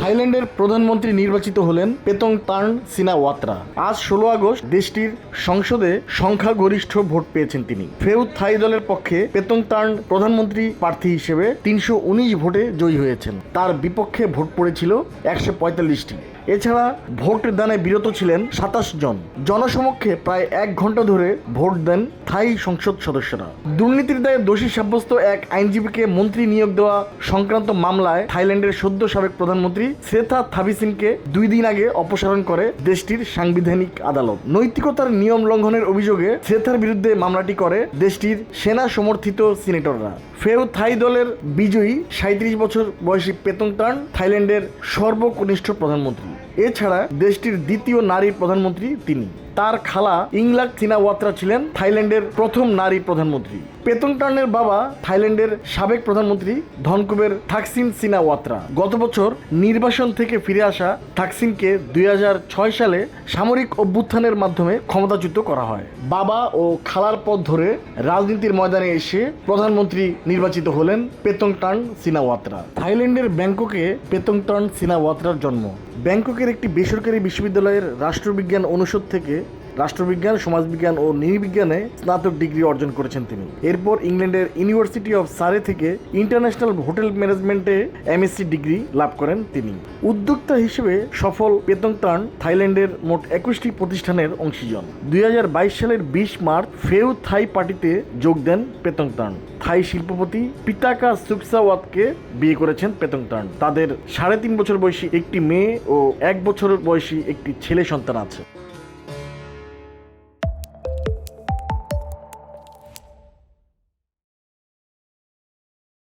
থাইল্যান্ডের প্রধানমন্ত্রী নির্বাচিত হলেন পেতং তার্ন সিনাওয়াত্রা। আজ ষোলো আগস্ট দেশটির সংসদে সংখ্যাগরিষ্ঠ ভোট পেয়েছেন তিনি। ফেউ থাই দলের পক্ষে পেতং তার্ন প্রধানমন্ত্রী প্রার্থী হিসেবে তিনশো উনিশ ভোটে জয়ী হয়েছেন। তার বিপক্ষে ভোট পড়েছিল একশো পঁয়তাল্লিশটি। এছাড়া ভোট দানে বিরত ছিলেন সাতাশ জন। জনসমক্ষে প্রায় এক ঘণ্টা ধরে ভোট দেন থাই সংসদ সদস্যরা। দুর্নীতির দায়ে দোষী সাব্যস্ত এক আইনজীবীকে মন্ত্রী নিয়োগ দেওয়া সংক্রান্ত মামলায় থাইল্যান্ডের সদ্য সাবেক প্রধানমন্ত্রী শ্রেথা থাবিসিনকে দুই দিন আগে অপসারণ করে দেশটির সাংবিধানিক আদালত। নৈতিকতার নিয়ম লঙ্ঘনের অভিযোগে শ্রেথার বিরুদ্ধে মামলাটি করে দেশটির সেনা সমর্থিত সিনেটররা। ফেউ থাই দলের বিজয়ী সাঁত্রিশ বছর বয়সী পেতং থাইল্যান্ডের সর্বকনিষ্ঠ প্রধানমন্ত্রী। এছাড়া দেশটির দ্বিতীয় নারী প্রধানমন্ত্রী তিনি। তার খালা ইংলাক সিনাওয়াত্রা ছিলেন থাইল্যান্ডের প্রথম নারী প্রধানমন্ত্রী। পেতং টার্নের বাবা থাইল্যান্ডের সাবেক প্রধানমন্ত্রী ধনকুবের থাকসিন সিনাওয়াত্রা গত বছর নির্বাসন থেকে ফিরে আসা থাকসিনকে দুই হাজার ছয় সালে সামরিক অভ্যুত্থানের মাধ্যমে ক্ষমতাচ্যুত করা হয়। বাবা ও খালার পথ ধরে রাজনীতির ময়দানে এসে প্রধানমন্ত্রী নির্বাচিত হলেন পেতং টার্ন সিনাওয়াত্রা থাইল্যান্ডের ব্যাংককে পেতং টার্ন সিনাওয়াত্রার জন্ম। ব্যাংককের একটি বেসরকারি বিশ্ববিদ্যালয়ের রাষ্ট্রবিজ্ঞান অনুষদ থেকে রাষ্ট্রবিজ্ঞান, সমাজবিজ্ঞান ও নৃবিজ্ঞানে স্নাতক ডিগ্রি অর্জন করেছেন তিনি। এরপর ইংল্যান্ডের ইউনিভার্সিটি অফ সারে থেকে ইন্টারন্যাশনাল হোটেল ম্যানেজমেন্টে এমএসসি ডিগ্রি লাভ করেন তিনি। উদ্যোক্তা হিসেবে সফল পেতং টার্ন থাইল্যান্ডের মোট একুশটি প্রতিষ্ঠানের অংশীজন। দুই হাজার বাইশ সালের বিশ মার্চ ফেউ থাই পার্টিতে যোগ দেন পেতং টার্ন থাই শিল্পপতি পিতাকা সুকসাওয়াতকে বিয়ে করেছেন পেতং টার্ন তাদের সাড়ে তিন বছর বয়সী একটি মেয়ে ও এক বছর বয়সী একটি ছেলে সন্তান আছে।